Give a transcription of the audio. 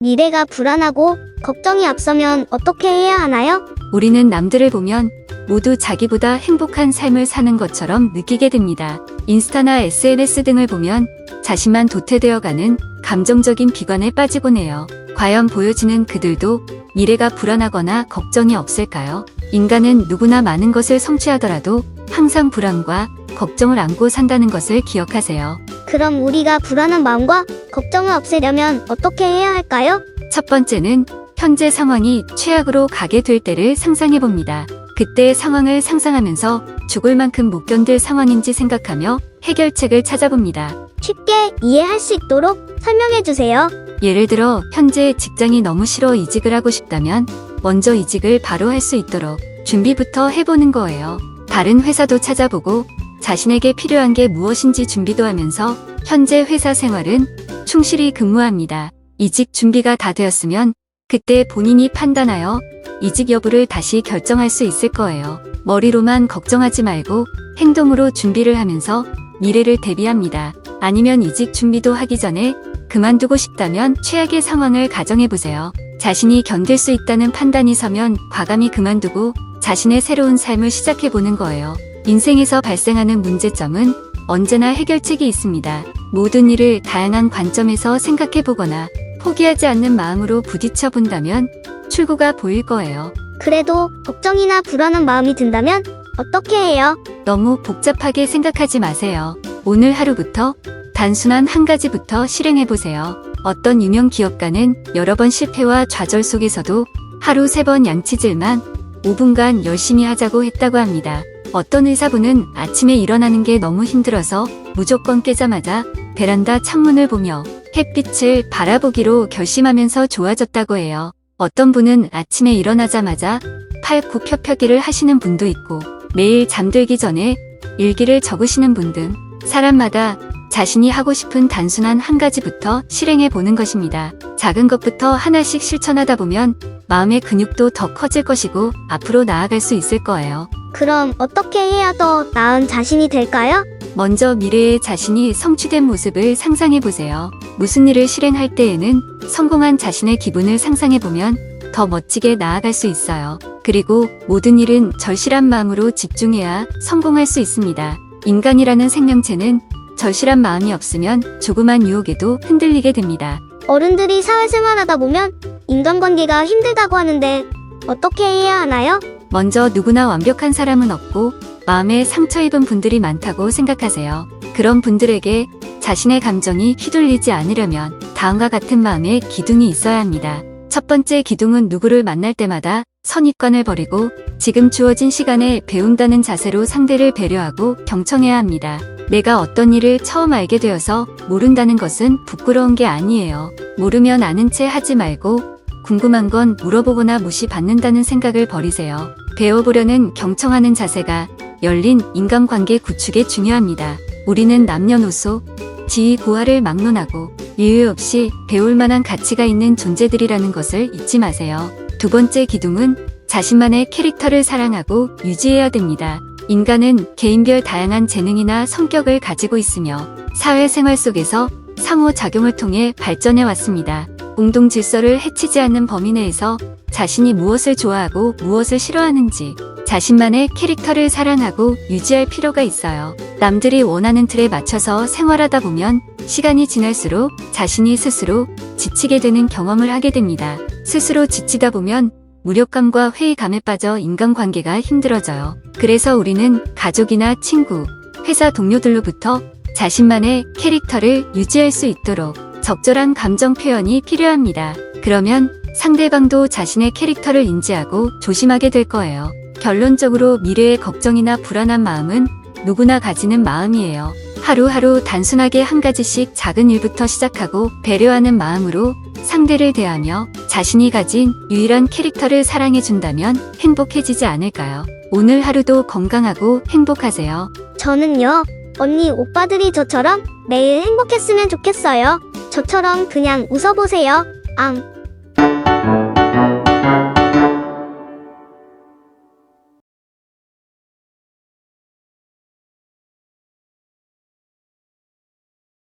미래가 불안하고 걱정이 앞서면 어떻게 해야 하나요? 우리는 남들을 보면 모두 자기보다 행복한 삶을 사는 것처럼 느끼게 됩니다. 인스타나 SNS 등을 보면 자신만 도태되어가는 감정적인 비관에 빠지곤 해요. 과연 보여지는 그들도 미래가 불안하거나 걱정이 없을까요? 인간은 누구나 많은 것을 성취하더라도 항상 불안과 걱정을 안고 산다는 것을 기억하세요. 그럼 우리가 불안한 마음과 걱정을 없애려면 어떻게 해야 할까요? 첫 번째는 현재 상황이 최악으로 가게 될 때를 상상해 봅니다. 그때의 상황을 상상하면서 죽을 만큼 못 견딜 상황인지 생각하며 해결책을 찾아봅니다. 쉽게 이해할 수 있도록 설명해 주세요. 예를 들어 현재 직장이 너무 싫어 이직을 하고 싶다면 먼저 이직을 바로 할 수 있도록 준비부터 해보는 거예요. 다른 회사도 찾아보고 자신에게 필요한 게 무엇인지 준비도 하면서 현재 회사 생활은 충실히 근무합니다. 이직 준비가 다 되었으면 그때 본인이 판단하여 이직 여부를 다시 결정할 수 있을 거예요. 머리로만 걱정하지 말고 행동으로 준비를 하면서 미래를 대비합니다. 아니면 이직 준비도 하기 전에 그만두고 싶다면 최악의 상황을 가정해 보세요. 자신이 견딜 수 있다는 판단이 서면 과감히 그만두고 자신의 새로운 삶을 시작해 보는 거예요. 인생에서 발생하는 문제점은 언제나 해결책이 있습니다. 모든 일을 다양한 관점에서 생각해 보거나 포기하지 않는 마음으로 부딪혀 본다면 출구가 보일 거예요. 그래도 걱정이나 불안한 마음이 든다면 어떻게 해요? 너무 복잡하게 생각하지 마세요. 오늘 하루부터 단순한 한 가지부터 실행해 보세요. 어떤 유명 기업가는 여러 번 실패와 좌절 속에서도 하루 세 번 양치질만 5분간 열심히 하자고 했다고 합니다. 어떤 의사분은 아침에 일어나는 게 너무 힘들어서 무조건 깨자마자 베란다 창문을 보며 햇빛을 바라보기로 결심하면서 좋아졌다고 해요. 어떤 분은 아침에 일어나자마자 팔굽 펴펴기를 하시는 분도 있고 매일 잠들기 전에 일기를 적으시는 분 등 사람마다 자신이 하고 싶은 단순한 한 가지부터 실행해 보는 것입니다. 작은 것부터 하나씩 실천하다 보면 마음의 근육도 더 커질 것이고 앞으로 나아갈 수 있을 거예요. 그럼 어떻게 해야 더 나은 자신이 될까요? 먼저 미래의 자신이 성취된 모습을 상상해 보세요. 무슨 일을 실행할 때에는 성공한 자신의 기분을 상상해 보면 더 멋지게 나아갈 수 있어요. 그리고 모든 일은 절실한 마음으로 집중해야 성공할 수 있습니다. 인간이라는 생명체는 절실한 마음이 없으면 조그만 유혹에도 흔들리게 됩니다. 어른들이 사회생활하다 보면 인간관계가 힘들다고 하는데 어떻게 해야 하나요? 먼저 누구나 완벽한 사람은 없고 마음에 상처 입은 분들이 많다고 생각하세요. 그런 분들에게 자신의 감정이 휘둘리지 않으려면 다음과 같은 마음의 기둥이 있어야 합니다. 첫 번째 기둥은 누구를 만날 때마다 선입관을 버리고 지금 주어진 시간에 배운다는 자세로 상대를 배려하고 경청해야 합니다. 내가 어떤 일을 처음 알게 되어서 모른다는 것은 부끄러운 게 아니에요. 모르면 아는 채 하지 말고 궁금한 건 물어보거나 무시받는다는 생각을 버리세요. 배워보려는 경청하는 자세가 열린 인간관계 구축에 중요합니다. 우리는 남녀노소, 지위 고하를 막론하고 이유 없이 배울 만한 가치가 있는 존재들이라는 것을 잊지 마세요. 두 번째 기둥은 자신만의 캐릭터를 사랑하고 유지해야 됩니다. 인간은 개인별 다양한 재능이나 성격을 가지고 있으며 사회생활 속에서 상호작용을 통해 발전해 왔습니다. 공동 질서를 해치지 않는 범위 내에서 자신이 무엇을 좋아하고 무엇을 싫어하는지 자신만의 캐릭터를 사랑하고 유지할 필요가 있어요. 남들이 원하는 틀에 맞춰서 생활하다 보면 시간이 지날수록 자신이 스스로 지치게 되는 경험을 하게 됩니다. 스스로 지치다 보면 무력감과 회의감에 빠져 인간관계가 힘들어져요. 그래서 우리는 가족이나 친구, 회사 동료들로부터 자신만의 캐릭터를 유지할 수 있도록 적절한 감정 표현이 필요합니다. 그러면 상대방도 자신의 캐릭터를 인지하고 조심하게 될 거예요. 결론적으로 미래의 걱정이나 불안한 마음은 누구나 가지는 마음이에요. 하루하루 단순하게 한 가지씩 작은 일부터 시작하고 배려하는 마음으로 상대를 대하며 자신이 가진 유일한 캐릭터를 사랑해준다면 행복해지지 않을까요? 오늘 하루도 건강하고 행복하세요. 저는요, 언니 오빠들이 저처럼 매일 행복했으면 좋겠어요. 저처럼 그냥 웃어보세요. 앙.